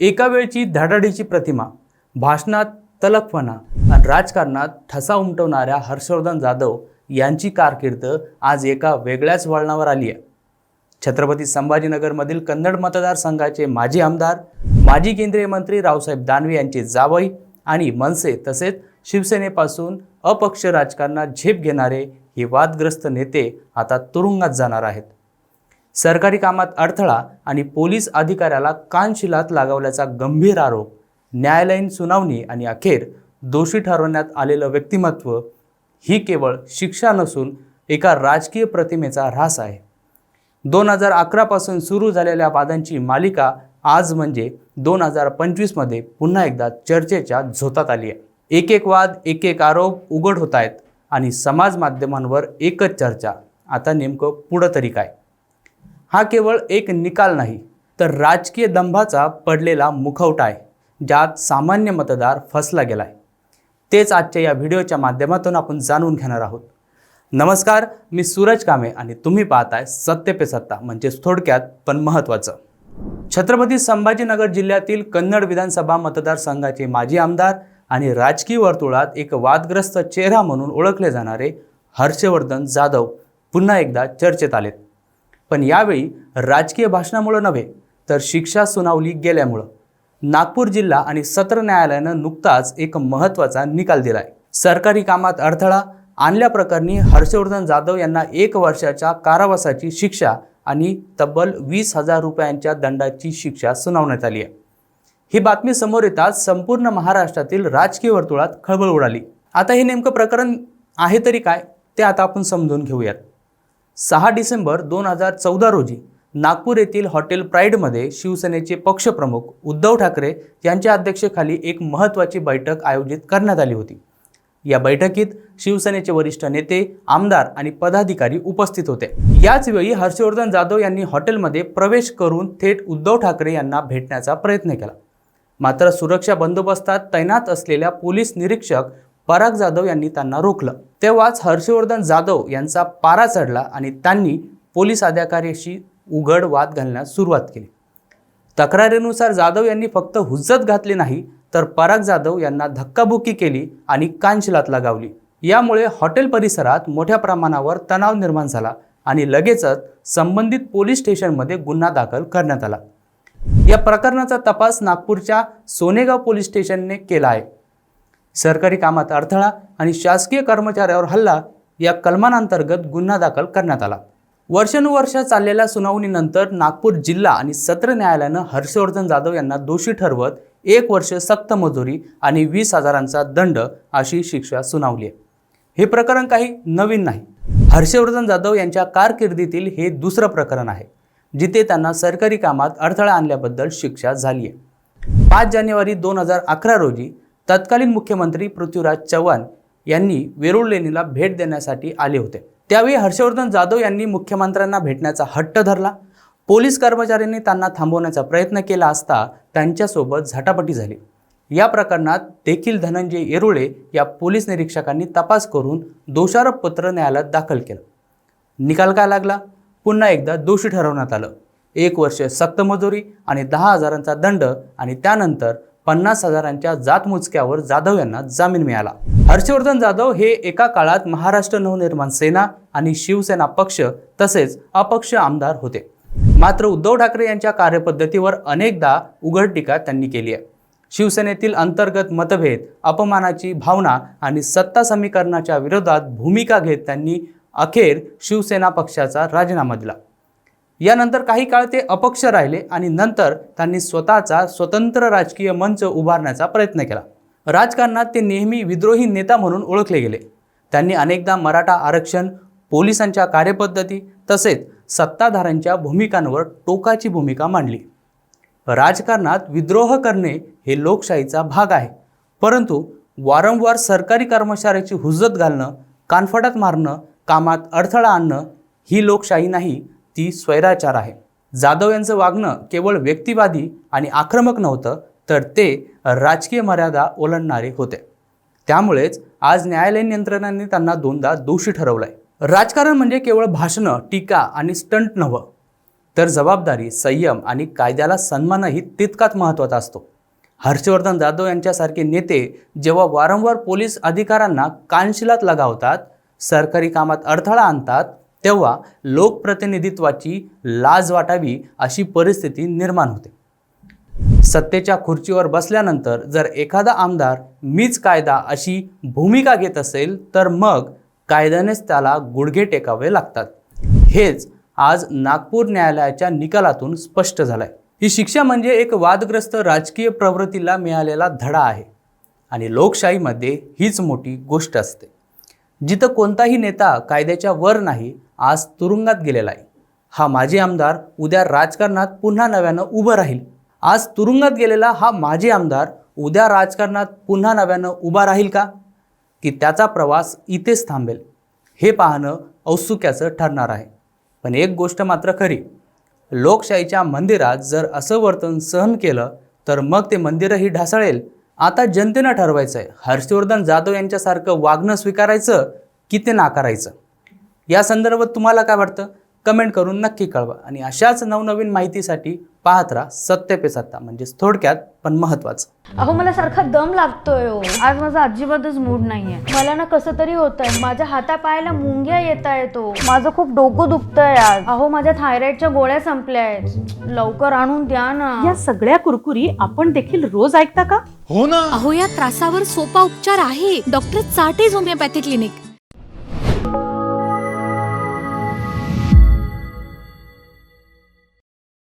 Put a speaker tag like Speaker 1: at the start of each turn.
Speaker 1: एका वेळची धडाडीची प्रतिमा भाषणात तलकपणा आणि राजकारणात ठसा उमटवणाऱ्या हर्षवर्धन जाधव यांची कारकीर्द आज एका वेगळ्याच वळणावर आली आहे. छत्रपती संभाजीनगरमधील कन्नड मतदारसंघाचे माजी आमदार माजी केंद्रीय मंत्री रावसाहेब दानवे यांचे जावई आणि मनसे तसेच शिवसेनेपासून अपक्ष राजकारणात झेप घेणारे हे वादग्रस्त नेते आता तुरुंगात जाणार आहेत. सरकारी कामात अडथळा आणि पोलीस अधिकाऱ्याला कानशिलात लागवल्याचा गंभीर आरोप न्यायालयीन सुनावणी आणि अखेर दोषी ठरवण्यात आलेलं व्यक्तिमत्व ही केवळ शिक्षा नसून एका राजकीय प्रतिमेचा ऱ्हास आहे. दोन हजार अकरापासून सुरू झालेल्या वादांची मालिका आज म्हणजे दोन हजार पंचवीसमध्ये पुन्हा एकदा चर्चेच्या झोतात आली आहे. एक एक वाद एक एक आरोप उघड होत आहेत आणि समाज माध्यमांवर एकच चर्चा. आता नेमकं पुढं तरी काय? हा केवळ एक निकाल नाही तर राजकीय दंभाचा पडलेला मुखवटा आहे ज्यात सामान्य मतदार फसला गेलाय. तेच आजच्या या व्हिडिओच्या माध्यमातून आपण जाणून घेणार आहोत. नमस्कार मी सूरज कामे आणि तुम्ही पाहताय सत्य पे सत्ता म्हणजेच थोडक्यात पण महत्त्वाचं. छत्रपती संभाजीनगर जिल्ह्यातील कन्नड विधानसभा मतदारसंघाचे माजी आमदार आणि राजकीय वर्तुळात एक वादग्रस्त चेहरा म्हणून ओळखले जाणारे हर्षवर्धन जाधव पुन्हा एकदा चर्चेत आलेत. पण यावेळी राजकीय भाषणामुळं नव्हे तर शिक्षा सुनावली गेल्यामुळं. नागपूर जिल्हा आणि सत्र न्यायालयानं नुकताच एक महत्त्वाचा निकाल दिलाय. सरकारी कामात अडथळा आणल्याप्रकरणी हर्षवर्धन जाधव यांना एक वर्षाच्या कारावासाची शिक्षा आणि तब्बल वीस हजार रुपयांच्या दंडाची शिक्षा सुनावण्यात आली आहे. ही बातमी समोर येताच संपूर्ण महाराष्ट्रातील राजकीय वर्तुळात खळबळ उडाली. आता हे नेमकं प्रकरण आहे तरी काय ते आता आपण समजून घेऊयात. सहा डिसेंबर दोन हजार चौदा रोजी नागपूर येथील हॉटेल प्राईडमध्ये शिवसेनेचे पक्षप्रमुख उद्धव ठाकरे यांच्या अध्यक्षतेखाली एक महत्त्वाची बैठक आयोजित करण्यात आली होती. या बैठकीत शिवसेनेचे वरिष्ठ नेते आमदार आणि पदाधिकारी उपस्थित होते. याचवेळी हर्षवर्धन जाधव यांनी हॉटेलमध्ये प्रवेश करून थेट उद्धव ठाकरे यांना भेटण्याचा प्रयत्न केला. मात्र सुरक्षा बंदोबस्तात तैनात असलेल्या पोलीस निरीक्षक पराग जाधव यांनी त्यांना रोखलं. तेव्हाच हर्षवर्धन जाधव यांचा पारा चढला आणि त्यांनी पोलीस अधिकाऱ्याशी उघड वाद घालण्यास सुरुवात केली. तक्रारीनुसार जाधव यांनी फक्त हुज्जत घातली नाही तर पराग जाधव यांना धक्काबुक्की केली आणि कानशिलात लगावली. यामुळे हॉटेल परिसरात मोठ्या प्रमाणावर तणाव निर्माण झाला आणि लगेचच संबंधित पोलीस स्टेशनमध्ये गुन्हा दाखल करण्यात आला. या प्रकरणाचा तपास नागपूरच्या सोनेगाव पोलीस स्टेशनने केला आहे. सरकारी कामात अडथळा आणि शासकीय कर्मचाऱ्यावर हल्ला या कलमांतर्गत गुन्हा दाखल करण्यात आला. वर्षानुवर्ष चाललेल्या सुनावणीनंतर नागपूर जिल्हा आणि सत्र न्यायालयानं हर्षवर्धन जाधव यांना दोषी ठरवत एक वर्ष सक्त मजुरी आणि वीस हजारांचा दंड अशी शिक्षा सुनावली आहे. हे प्रकरण काही नवीन नाही. हर्षवर्धन जाधव यांच्या कारकिर्दीतील हे दुसरं प्रकरण आहे जिथे त्यांना सरकारी कामात अडथळा आणल्याबद्दल शिक्षा झाली आहे. पाच जानेवारी दोन हजार अकरा रोजी तत्कालीन मुख्यमंत्री पृथ्वीराज चव्हाण यांनी वेरूळ लेणीला भेट देण्यासाठी आले होते. त्यावेळी हर्षवर्धन जाधव यांनी मुख्यमंत्र्यांना भेटण्याचा हट्ट धरला. पोलीस कर्मचाऱ्यांनी त्यांना थांबवण्याचा प्रयत्न केला असता त्यांच्यासोबत झटापटी झाली. या प्रकरणात देखील धनंजय येरुळे या पोलीस निरीक्षकांनी तपास करून दोषारोप पत्र न्यायालयात दाखल केलं. निकाल काय लागला? पुन्हा एकदा दोषी ठरवण्यात आलं. एक वर्ष सक्त मजुरी आणि दहा हजारांचा दंड आणि त्यानंतर पन्नास हजारांच्या जातमुचक्यावर जाधव यांना जामीन मिळाला. हर्षवर्धन जाधव हे एका काळात महाराष्ट्र नवनिर्माण सेना आणि शिवसेना पक्ष तसेच अपक्ष आमदार होते. मात्र उद्धव ठाकरे यांच्या कार्यपद्धतीवर अनेकदा उघड टीका त्यांनी केली आहे. शिवसेनेतील अंतर्गत मतभेद अपमानाची भावना आणि सत्ता समीकरणाच्या विरोधात भूमिका घेत त्यांनी अखेर शिवसेना पक्षाचा राजीनामा दिला. यानंतर काही काळ ते अपक्ष राहिले आणि नंतर त्यांनी स्वतःचा स्वतंत्र राजकीय मंच उभारण्याचा प्रयत्न केला. राजकारणात ते नेहमी विद्रोही नेता म्हणून ओळखले गेले. त्यांनी अनेकदा मराठा आरक्षण पोलिसांच्या कार्यपद्धती तसेच सत्ताधाऱ्यांच्या भूमिकांवर टोकाची भूमिका मांडली. राजकारणात विद्रोह करणे हे लोकशाहीचा भाग आहे. परंतु वारंवार सरकारी कर्मचाऱ्याची हुज्जत घालणं कानफटात मारणं कामात अडथळा आणणं ही लोकशाही नाही ती स्वैराचार आहे. जाधव यांचं वागणं केवळ व्यक्तिवादी आणि आक्रमक नव्हतं तर ते राजकीय मर्यादा ओलांडणारे होते. त्यामुळेच आज न्यायालयीन यंत्रणांनी त्यांना दोनदा दोषी ठरवलंय. राजकारण म्हणजे केवळ भाषणं टीका आणि स्टंट नव्हं तर जबाबदारी संयम आणि कायद्याला सन्मानही तितकाच महत्त्वाचा असतो. हर्षवर्धन जाधव यांच्यासारखे नेते जेव्हा वारंवार पोलीस अधिकाऱ्यांना कानशिलात लगावतात सरकारी कामात अडथळा आणतात तेव्हा लोकप्रतिनिधित्वाची लाज वाटावी अशी परिस्थिती निर्माण होते. सत्तेच्या खुर्चीवर बसल्यानंतर जर एखादा आमदार मीच कायदा अशी भूमिका घेत असेल तर मग कायद्यानेच त्याला गुडघे टेकावे लागतात. हेच आज नागपूर न्यायालयाच्या निकालातून स्पष्ट झालंय. ही शिक्षा म्हणजे एक वादग्रस्त राजकीय प्रवृत्तीला मिळालेला धडा आहे आणि लोकशाहीमध्ये हीच मोठी गोष्ट असते. जिथं कोणताही नेता कायद्याच्या वर नाही आज तुरुंगात गेलेला आहे. हा माजी आमदार उद्या राजकारणात पुन्हा नव्यानं उभं राहील. आज तुरुंगात गेलेला हा माजी आमदार उद्या राजकारणात पुन्हा नव्यानं उभा राहील का? की त्याचा प्रवास इथेच थांबेल. हे पाहणं औत्सुक्याचं ठरणार आहे. पण एक गोष्ट मात्र खरी लोकशाहीच्या मंदिरात जर असं वर्तन सहन केलं तर मग ते मंदिरही ढासळेल. आता जनतेनं ठरवायचं आहे हर्षवर्धन जाधव यांच्यासारखं वागणं स्वीकारायचं की ते नाकारायचं? या संदर्भात तुम्हाला काय वाटतं? कमेंट करून नक्की कळवा. आणि अशाच नवनवीन माहितीसाठी पाहत राहा सत्य पे सत्ता. म्हणजेच थोडक्यात पण महत्त्वाचं.
Speaker 2: अहो मला सारखा दम लागतोय हो. आज माझा अजिबातच मूड नाहीये. मला ना कसं तरी होत आहे माझ्या हातापायाला मुंग्या येत येतो माझं खूप डोकं दुखतंय आज. अहो माझ्या थायरॉइडच्या गोळ्या संपल्या आहेत. लवकर आणून द्या ना.
Speaker 3: या सगळ्या कुरकुरी आपण देखील रोज ऐकता का?
Speaker 4: हो ना.
Speaker 5: अहो या त्रासावर सोपा उपचार आहे. डॉक्टर चाटेज होमिओपॅथी क्लिनिक.